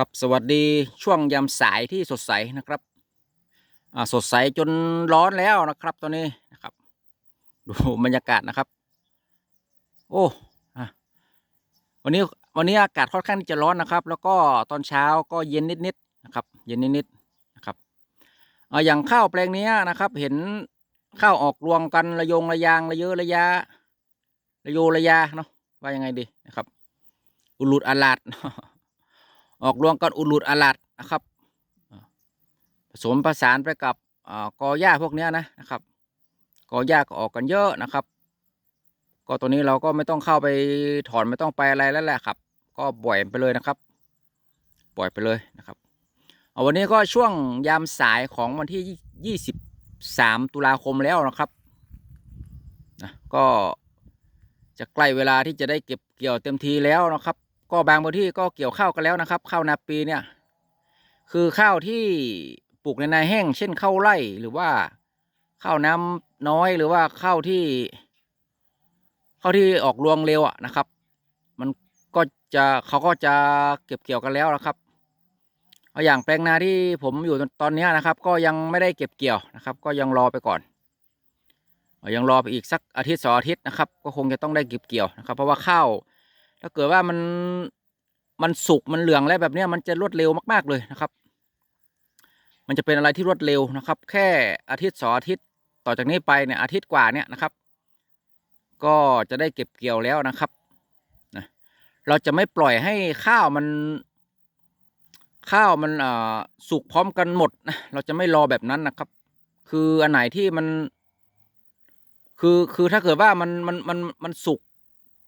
ครับสวัสดีช่วงยามสายที่สดใสนะครับอ่าสดใสจนร้อนแล้วนะครับ ตอนนี้นะครับ ดูบรรยากาศนะครับ โอ้อะวันนี้วันนี้อากาศค่อนข้างที่จะร้อนนะครับ แล้วก็ตอนเช้าก็เย็นนิดๆนะครับ เย็นนิดๆนะครับอ่าอย่างข้าวแปลงนี้นะครับ เห็นข้าวออกรวงกันระยงระยางระเยอะระยะระโยระยาเนาะว่ายังไงดีนะครับ อุลุดอาลาด ออกรวงกันอุลุดอลัดนะครับ ผสมผสานไปกับอกอหญ้าพวกนี้นะนะครับกอหญ้าก็ออกกันเยอะนะครับ ก็ตัวนี้เราก็ไม่ต้องเข้าไปถอนไม่ต้องไปอะไรแล้วแหละครับ ก็ปล่อยไปเลยนะครับ ปล่อยไปเลยนะครับเอาวันนี้ก็ช่วงยามสายของวันที่ยี่สิบสามตุลาคมแล้วนะครับนะก็จะใกล้เวลาที่จะได้เก็บเกี่ยวเต็มทีแล้วนะครับ ก็บางพื้นที่ก็เกี่ยวข้าวกันแล้วนะครับข้าวนาปีเนี่ย คือข้าวที่ปลูกในนาแห้ง เช่นข้าวไร่หรือว่าข้าวน้ำน้อยหรือว่าข้าวที่ข้าวที่ออกรวงเร็วอะนะครับ มันก็จะเขาก็จะเก็บเกี่ยวกันแล้วนะครับเอาอย่างแปลงนาที่ผมอยู่ตอนนี้นะครับ ก็ยังไม่ได้เก็บเกี่ยวนะครับ ก็ยังรอไปก่อนยังรอไปอีกสักอาทิตย์สองอาทิตย์นะครับ ก็คงจะต้องได้เก็บเกี่ยวนะครับ เพราะว่าข้าว ถ้าเกิดว่ามันมันสุกมันเหลืองแล้วแบบนี้มันจะรวดเร็วมาก ๆเลยนะครับ มันจะเป็นอะไรที่รวดเร็วนะครับ แค่อาทิตย์สองอาทิตย์ต่อจากนี้ไปเนี่ยอาทิตย์กว่าเนี่ยนะครับ ก็จะได้เก็บเกี่ยวแล้วนะครับนะเราจะไม่ปล่อยให้ข้าวมัน ข้าวมันอ่าสุกพร้อมกันหมดนะเราจะไม่รอแบบนั้นนะครับ คืออันไหนที่มัน คือคือถ้าเกิดว่ามันมันมันมันสุก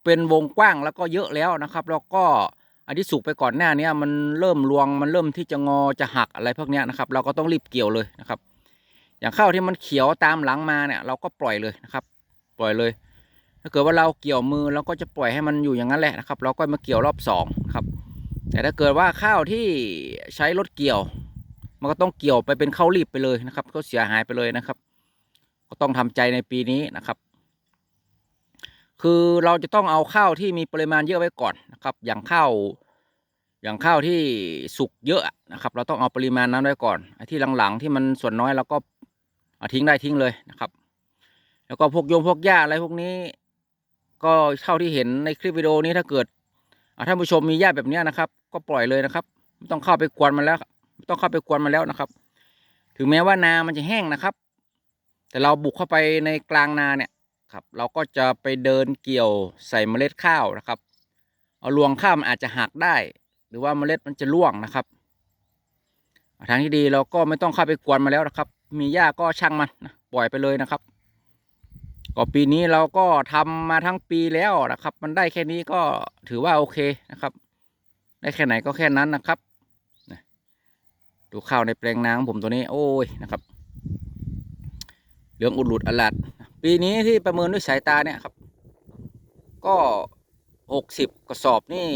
เป็นวงกว้างแล้วก็เยอะแล้วนะครับ แล้วก็อันที่สุกไปก่อนหน้านี้มันเริ่มรวงมันเริ่มที่จะงอจะหักอะไรพวกนี้นะครับ เราก็ต้องรีบเกี่ยวเลยนะครับ อย่างข้าวที่มันเขียวตามหลังมาเนี่ยเราก็ปล่อยเลยนะครับ ปล่อยเลย ถ้าเกิดว่าเราเกี่ยวมือเราก็จะปล่อยให้มันอยู่อย่างนั้นแหละนะครับ เราก็มาเกี่ยวรอบสองครับ แต่ถ้าเกิดว่าข้าวที่ใช้รถเกี่ยว มันก็ต้องเกี่ยวไปเป็นข้าวรีบไปเลยนะครับ ก็เสียหายไปเลยนะครับ ก็ต้องทำใจในปีนี้นะครับ คือเราจะต้องเอาข้าวที่มีปริมาณเยอะไว้ก่อนนะครับ อย่างข้าวอย่างข้าวที่สุกเยอะนะครับ เราต้องเอาปริมาณนั้นไว้ก่อนไอ้ที่หลังๆ ที่มันส่วนน้อยเราก็ทิ้งได้ทิ้งเลยนะครับ แล้วก็พวกโยมพวกหญ้าอะไรพวกนี้ ก็เท่าที่เห็นในคลิปวิดีโอนี้ถ้าเกิดอ่าท่านผู้ชมมีหญ้าแบบนี้นะครับ ก็ปล่อยเลยนะครับไม่ต้องเข้าไปกวนมันแล้วไม่ต้องเข้าไปกวนมันแล้วนะครับ ถึงแม้ว่านามันจะแห้งนะครับ แต่เราบุกเข้าไปในกลางนาเนี่ย ครับ เราก็จะไปเดินเกี่ยวใส่เมล็ดข้าวนะครับ เอารวงข้าวมันอาจจะหักได้ หรือว่าเมล็ดมันจะร่วงนะครับ ทางที่ดีเราก็ไม่ต้องเข้าไปกวนมาแล้วนะครับ มีหญ้าก็ช่างมันนะปล่อยไปเลยนะครับก็ปีนี้เราก็ทำมาทั้งปีแล้วนะครับ มันได้แค่นี้ก็ถือว่าโอเคนะครับ ได้แค่ไหนก็แค่นั้นนะครับดูข้าวในแปลงนาของผมตัวนี้ โอ้ยนะครับ เหลืองอุดหลุดอลัด ปีนี้ที่ประเมินด้วยสายตาเนี่ยครับ ก็หกสิบกระสอบนี่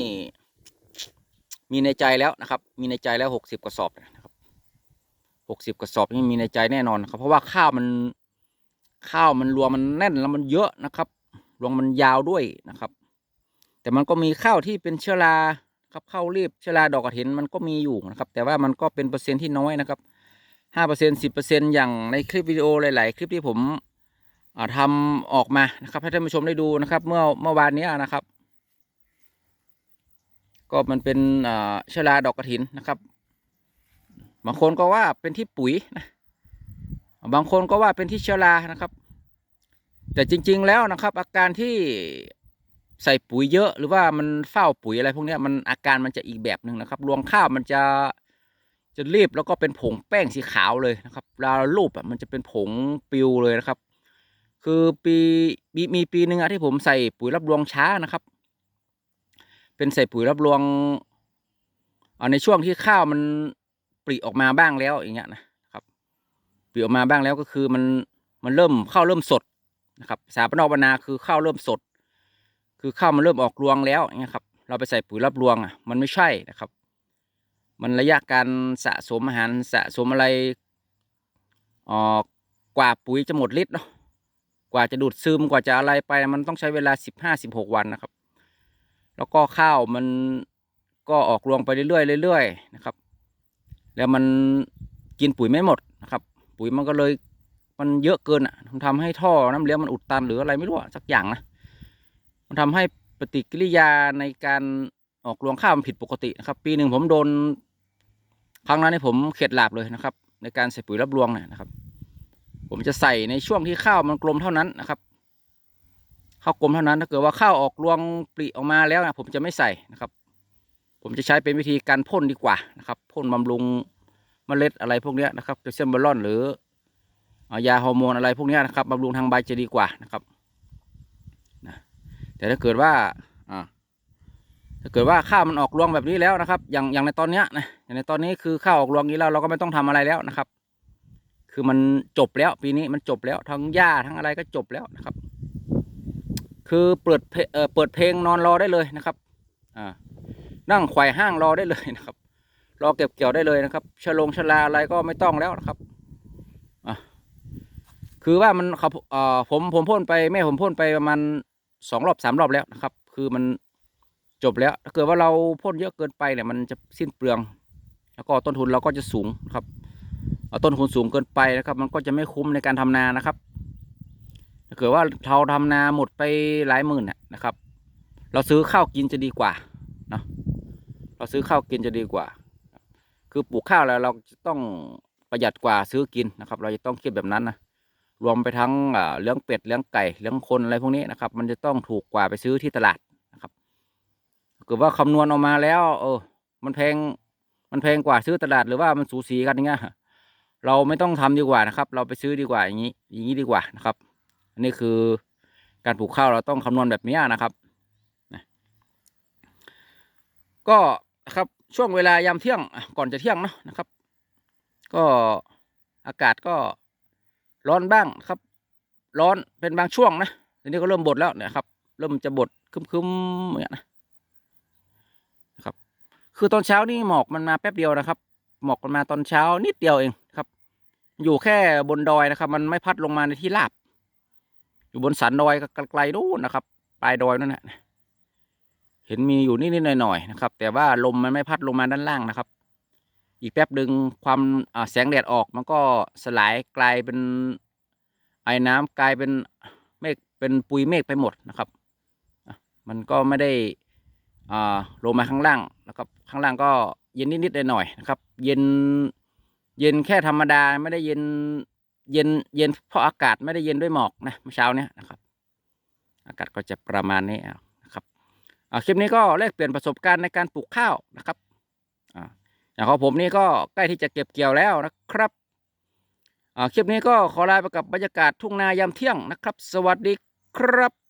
มีในใจแล้วนะครับ มีในใจแล้วหกสิบกระสอบนะครับหกสิบกระสอบนี่มีในใจแน่นอนครับ เพราะว่าข้าวมันข้าวมันรวงมันแน่นแล้วมันเยอะนะครับรวงมันยาวด้วยนะครับ แต่มันก็มีข้าวที่เป็นเชื้อราครับข้าวรีบเชื้อราดอกกระถินมันก็มีอยู่นะครับ แต่ว่ามันก็เป็นเปอร์เซ็นต์ที่น้อยนะครับห้าเปอร์เซ็นสิบเปอร์เซ็นอย่างในคลิปวิดีโอหลาย ๆ คลิปที่ผม ทำออกมานะครับ ให้ท่านผู้ชมได้ดูนะครับ เมื่อเมื่อวานนี้นะครับ ก็มันเป็นเชลาดอกกระถินนะครับบางคนก็ว่าเป็นที่ปุ๋ยนะบางคนก็ว่าเป็นที่เชลานะครับ แต่จริง ๆ แล้วนะครับ อาการที่ใส่ปุ๋ยเยอะหรือว่ามันเฝ้าปุ๋ยอะไรพวกนี้มันอาการมันจะอีกแบบหนึ่งนะครับ รวงข้าวมันจะจะรีบแล้วก็เป็นผงแป้งสีขาวเลยนะครับเวลาเราลูบอะมันจะเป็นผงปิวเลยนะครับ คือปีมีมีปีหนึ่งอะที่ผมใส่ปุ๋ยรับรวงช้านะครับ เป็นใส่ปุ๋ยรับรวงเอาในช่วงที่ข้าวมันปริออกมาบ้างแล้วอย่างเงี้ยนะครับปริออกมาบ้างแล้วก็คือมันมันเริ่มข้าวเริ่มสดนะครับสาปนอกบรรณาคือข้าวเริ่มสด คือข้าวมันเริ่มออกรวงแล้วอย่างเงี้ยครับ เราไปใส่ปุ๋ยรับรวงอะมันไม่ใช่นะครับ มันระยะการสะสมอาหารสะสมอะไรออกกว่าปุ๋ยจะหมดฤทธิ์เนาะ กว่าจะดูดซึมกว่าจะอะไรไป มันต้องใช้เวลาสิบห้าสิบหกวันนะครับ แล้วก็ข้าวมันก็ออกรวงไปเรื่อยๆเรื่อยๆนะครับ แล้วมันกินปุ๋ยไม่หมดนะครับ ปุ๋ยมันก็เลยมันเยอะเกินอะมันทำให้ท่อน้ำเลี้ยงมันอุดตันหรืออะไรไม่รู้สักอย่างนะมันทำให้ปฏิกิริยาในการออกรวงข้าวมันผิดปกตินะครับ ปีหนึ่งผมโดน ครั้งนั้นนี่ผมเข็ดหลาบเลยนะครับ ในการใส่ปุ๋ยรับรวงเนี่ยนะครับ ผมจะใส่ในช่วงที่ข้าวมันกลมเท่านั้นนะครับข้าวกลมเท่านั้นถ้าเกิดว่าข้าวออกรวงปลีออกมาแล้วนะผมจะไม่ใส่นะครับ ผมจะใช้เป็นวิธีการพ่นดีกว่านะครับพ่นบำรุงเมล็ดอะไรพวกนี้นะครับแคลเซียมบอลอนหรือยาฮอร์โมนอะไรพวกนี้นะครับบำรุงทางใบจะดีกว่านะครับนะแต่ถ้าเกิดว่าอ่าถ้าเกิดว่าข้าวมันออกรวงแบบนี้แล้วนะครับ อย่างอย่างในตอนเนี้ยนะอย่างในตอนนี้คือข้าวออกรวงนี้แล้วเราก็ไม่ต้องทำอะไรแล้วนะครับ คือมันจบแล้วปีนี้มันจบแล้วทั้งหญ้าทั้งอะไรก็จบแล้วนะครับ คือเปิดเเอ่อเปิดเพลงนอนรอได้เลยนะครับอ่านั่งไขว่ห้างรอได้เลยนะครับ รอเก็บเกี่ยวได้เลยนะครับชะลงชะลาอะไรก็ไม่ต้องแล้วนะครับอะคือว่ามันเขาเอ่อผมผมพ่นไปแม่ผมพ่นไปประมาณสองรอบสามรอบแล้วนะครับ คือมันจบแล้วถ้าเกิดว่าเราพ่นเยอะเกินไปเนี่ยมันจะสิ้นเปลือง แล้วก็ต้นทุนเราก็จะสูงครับ เอาต้นทุนสูงเกินไปนะครับ มันก็จะไม่คุ้มในการทำนานะครับถ้าเกิดว่าเราทำนาหมดไปหลายหมื่นนะครับ เราซื้อข้าวกินจะดีกว่าเนาะเราซื้อข้าวกินจะดีกว่า คือปลูกข้าวแล้วเราจะต้องประหยัดกว่าซื้อกินนะครับ เราจะต้องคิดแบบนั้นนะรวมไปทั้งเลี้ยงเป็ดเลี้ยงไก่เลี้ยงคนอะไรพวกนี้นะครับ มันจะต้องถูกกว่าไปซื้อที่ตลาดนะครับถ้าเกิดว่าคำนวณออกมาแล้ว เออ มันแพงมันแพงกว่าซื้อตลาดหรือว่ามันสูสีกันอย่างเงี้ย เราไม่ต้องทำดีกว่านะครับ เราไปซื้อดีกว่าอย่างนี้ อย่างนี้ดีกว่านะครับอันนี้คือการปลูกข้าวเราต้องคำนวณแบบนี้นะครับก็ครับช่วงเวลายามเที่ยงก่อนจะเที่ยงเนาะนะครับ ก็อากาศก็ร้อนบ้างครับ ร้อนเป็นบางช่วงนะทีนี้ก็เริ่มบดแล้วเนะครับ เริ่มจะบดคึมๆอย่างเงี้ยนะนะครับ คือตอนเช้านี่หมอกมันมาแป๊บเดียวนะครับ หมอกมันมาตอนเช้านิดเดียวเองครับ อยู่แค่บนดอยนะครับ มันไม่พัดลงมาในที่ราบ อยู่บนสันดอยไกลๆนู่นนะครับ ปลายดอยนั่นแหละเห็นมีอยู่นิดๆหน่อยๆนะครับ แต่ว่าลมมันไม่พัดลงมาด้านล่างนะครับ อีกแป๊บดึงความแสงแดดออกมันก็สลายกลายเป็นไอ้น้ำกลายเป็นเมฆเป็นปุยเมฆไปหมดนะครับ มันก็ไม่ได้อ่าลงมาข้างล่างนะครับ ข้างล่างก็เย็นนิดๆหน่อยๆนะครับ เย็น เย็นแค่ธรรมดาไม่ได้เย็นเย็นเย็นเพราะอากาศไม่ได้เย็นด้วยหมอกนะเมื่อเช้าเนี้ยนะครับ อากาศก็จะประมาณนี้นะครับคลิปนี้ก็แลกเปลี่ยนประสบการณ์ในการปลูกข้าวนะครับอย่างของผมนี่ก็ใกล้ที่จะเก็บเกี่ยวแล้วนะครับคลิปนี้ก็ขอลาไปกับบรรยากาศทุ่งนายามเที่ยงนะครับ สวัสดีครับ